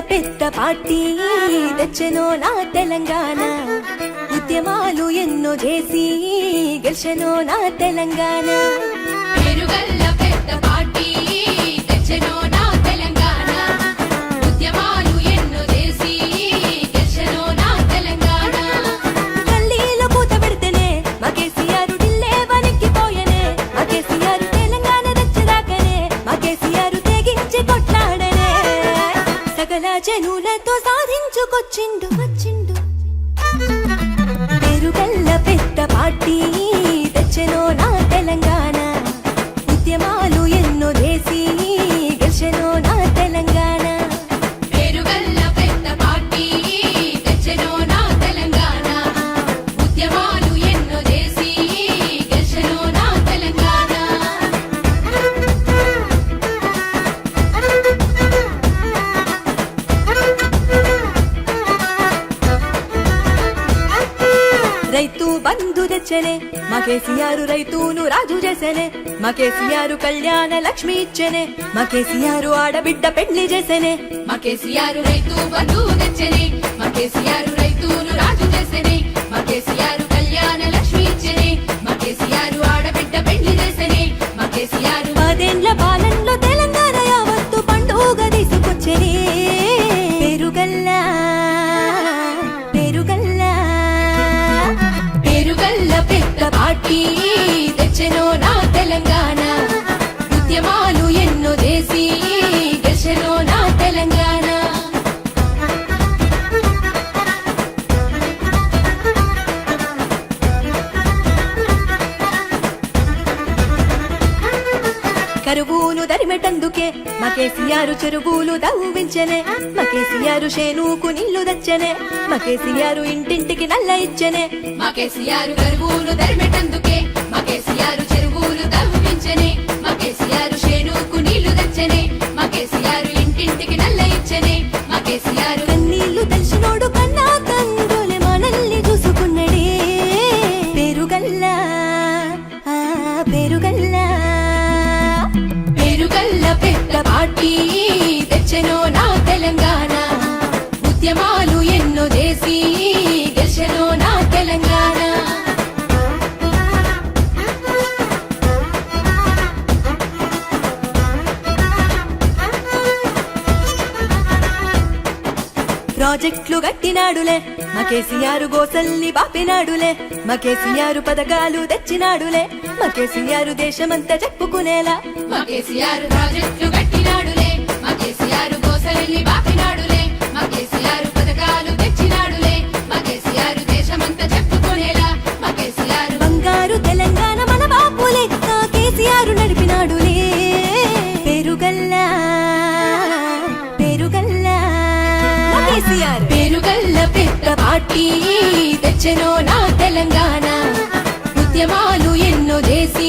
పెద్ద పార్టీ. తెచ్చనో నా తెలంగాణ. ఉద్యమాలు ఎన్నో చేసి గెలిచనో నా తెలంగాణ. పెద్ద పార్టీ. తెచ్చెనో జనులతో సాధించుకొచ్చిండు వచ్చిండు. రైతు బంధు తెచ్చనే మా కేసీఆర్ రైతును రాజు చేసనే మా కేసీఆర్ కళ్యాణ లక్ష్మి ఇచ్చనే మా కేసీఆర్ ఆడబిడ్డ పెళ్ళి చేసనే మా కేసీఆర్ రైతు బంధువు తెచ్చని మా కేసీఆర్ రైతును రాజు చేసని పార్టీ తెచ్చెనో నా తెలంగాణ. ఉద్యమాలు ఎన్నో చేసి గెలిచెనో నా తెలంగాణ. కరువును దరిమెటందుకే మా కేసీఆర్ చెరువులు దవ్వించనే. మా కేసీఆర్ షేనుకు నీళ్ళు దచ్చనే మా కేసీఆర్ ఇంటింటికి నల్ల ఇచ్చనే. మా కేసీఆర్ కరువులు దరిమెటం కేసీఆర్ ఇంటింటికి నల్ల ఇచ్చనే. మా కేసీఆర్ కన్నీళ్ళు తెలిసినోడు కన్నా తండ్రులే మనల్ని చూసుకున్నడే. పెరుగల్లా ఆ, పెరుగల్లా. పేరుగల్ల పెద్ద పార్టీ తెచ్చెనో నా తెలంగాణ. ఉద్యమాలు ఎన్నో చేసి గెలిచెనో నా తెలంగాణ. ప్రాజెక్టులు కట్టినాడులే మా కేసీఆర్ గోసల్ని బాపినాడులే. మా కేసీఆర్ పథకాలు తెచ్చినాడులే. మా కేసీఆర్ దేశమంతా చెప్పుకునేలా. మా కేసీఆర్ ప్రాజెక్టులు కట్టినాడులే మా కేసీఆర్ గోసల్ని బాపినాడులే. పేరుగల్ల పార్టీ తెచ్చెనో నా తెలంగాణ ఉద్యమాలు ఎన్నో చేసి